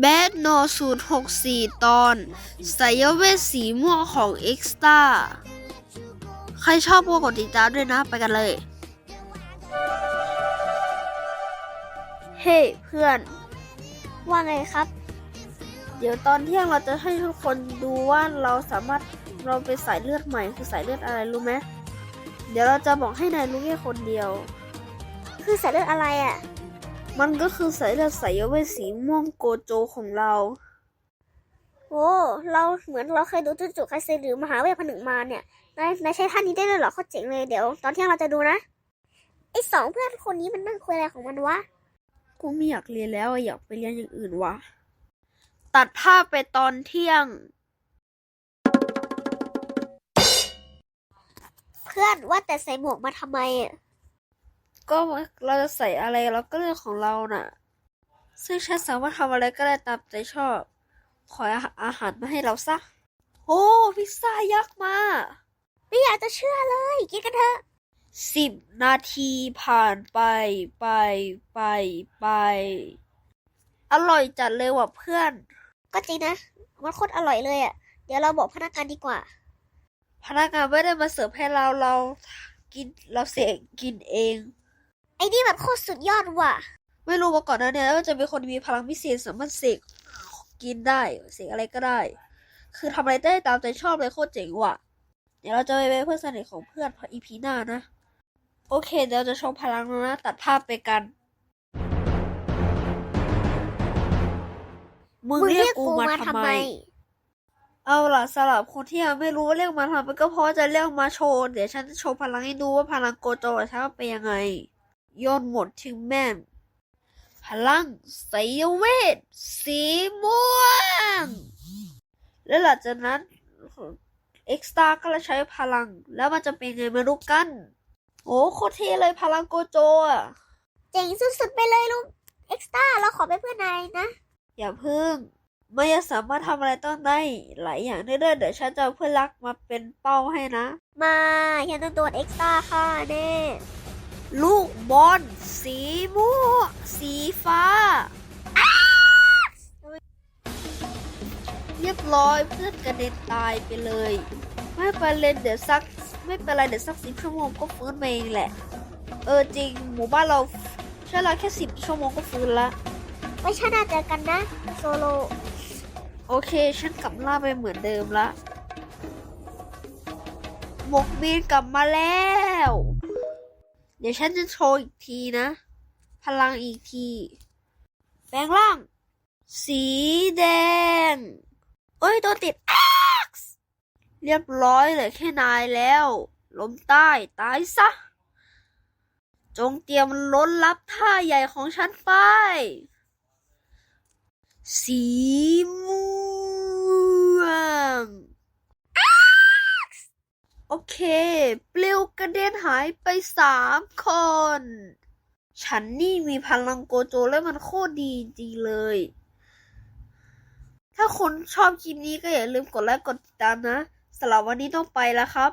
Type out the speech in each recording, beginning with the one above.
แบดโนศูนย์หกสี่ตอนสายเวทสีม่วงของเอ็กซ์ตาใครชอบก็กดติดตามด้วยนะ ไปกันเลย เฮ้เพื่อน ว่าไงครับ เดี๋ยวตอนเที่ยงเราจะให้ทุกคนดูว่าเราสามารถเราเป็นสายเลือดใหม่คือสายเลือดอะไรรู้ไหมเดี๋ยวเราจะบอกให้นายรู้แค่คนเดียว คือสายเลือดอะไรอะ มันก็คือสายเลือดสายเวทสีม่วงโกโจของเรา โอ้เราเหมือนเราเคยดูจุจุไคเซหรือมหาเวทผนึกมาเนี่ยนายนายใช้ท่านี้ได้เลยเหรอเขาเจ๋งเลยเดี๋ยว ตอนเที่ยงเราจะดูนะไอสองเพื่อนคนนี้มันนั่งคุยอะไรของมันวะกูไม่อยากเรียนแล้วอะอยากไปเรียนอย่างอื่นวะตัดภาพไปตอนเที่ยง เพื่อนว่าแต่ใส่หมวกมาทำไมอะ ก็เราจะใส่อะไรเราก็เรื่องของเราน่ะ ซึ่งฉันสามารถทำอะไรก็ได้ตามใจชอบ ขออาหารมาให้เราซะโอ้พิซซ่ายักษ์มา ไม่อยากจะเชื่อเลยกินกันเถอะสิบนาทีผ่านไปไปไปไป อร่อยจัดเลยว่ะเพื่อน ก็จริงนะ มันโคตรอร่อยเลยอะ เดี๋ยวเราบอกพนักงานดีกว่า พนักงานไม่ได้มาเสิร์ฟให้เราเรากินเราเสกกินเอง ไอ้นี่มันโคตรสุดยอดว่ะ ไม่รู้มาก่อนหนะเนี่ยว่าจะเป็นคนมีพลังพิเศษสามารถเสกกินได้เสกอะไรก็ได้ คือทำอะไรได้ตามใจชอบเลยโคตรเจ๋งว่ะ เดี๋ยวเราจะไปเป็นเพื่อนสนิทของเพื่อนพออีพีหน้านะ โอเคเดี๋ยวจะโชว์พลังแล้วนะ ตัดภาพไปกัน มึงมึงเรีเรียยกกกูกูมามาทำทำไมไม เอาล่ะสำหรับคนที่ยังไม่รู้ว่าเรียกมาทำไมก็เพราะจะเรียกมาโชว์ เดี๋ยวฉันจะโชว์พลังให้ดูว่าพลังโกโจของฉันเป็นยังไง โยนหมดถึงแม่นพลังไสยเวท สีม่วง และหลังจากนั้นเอ็กซ์ตาก็จะใช้พลัง แล้วมันจะเป็นไงมาดูกัน โอ้โคตรเท่เลยพลังโกโจอะเจ๋งสุดๆไปเลยลุงเอ็กซ์ต้าเราขอเป็นเพื่อนนายนะ อย่าพึ่งไม่ยังสามารถทำอะไรต้องได้หลายอย่างได้ด้วยเดี๋ยวฉันจะเอาเพื่อนรักมาเป็นเป้าให้นะ มาฉันต้องโดนเอ็กซ์ต้าค่ะแน่ ลูกบอลสีม่วงสีฟ้า เรียบร้อยเพื่อนกระเด็นตายไปเลย ไม่เป็นไรเดี๋ยวสักไม่เป็นไรเดี๋ยวสักสิบชั่วโมงก็ฟื้นมาเองแหละ เออจริงหมู่บ้านเราใช้เวลาแค่สิบชั่วโมงก็ฟื้นละไว้ชาติหน้าเจอกันนะโซโล โอเคฉันกลับล่าไปเหมือนเดิมละหมกมีนกลับมาแล้ว เดี๋ยวฉันจะโชว์อีกทีนะ พลังอีกที แปลงร่าง สีแดง เอ้ย ตัวติด X เรียบร้อยเหลยแค่นายแล้วล้มใต้ตายซะ จงเตรียมล้นรับท่าใหญ่ของฉันไป สีม่วง โอ เคปลิวกระเด็นหายไปสามคน ฉันนี่มีพลังโกโจแล้วมันโคตรดีจริงเลย ถ้าคนชอบคลิปนี้ก็อย่าลืมกดไลค์กดติดตามนะสำหรับวันนี้ต้องไปแล้วครับ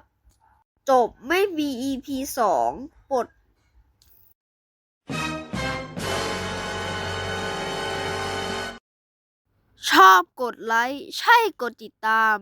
จบไม่มี EP สองปลดชอบกดไลค์ ใช่กดติดตาม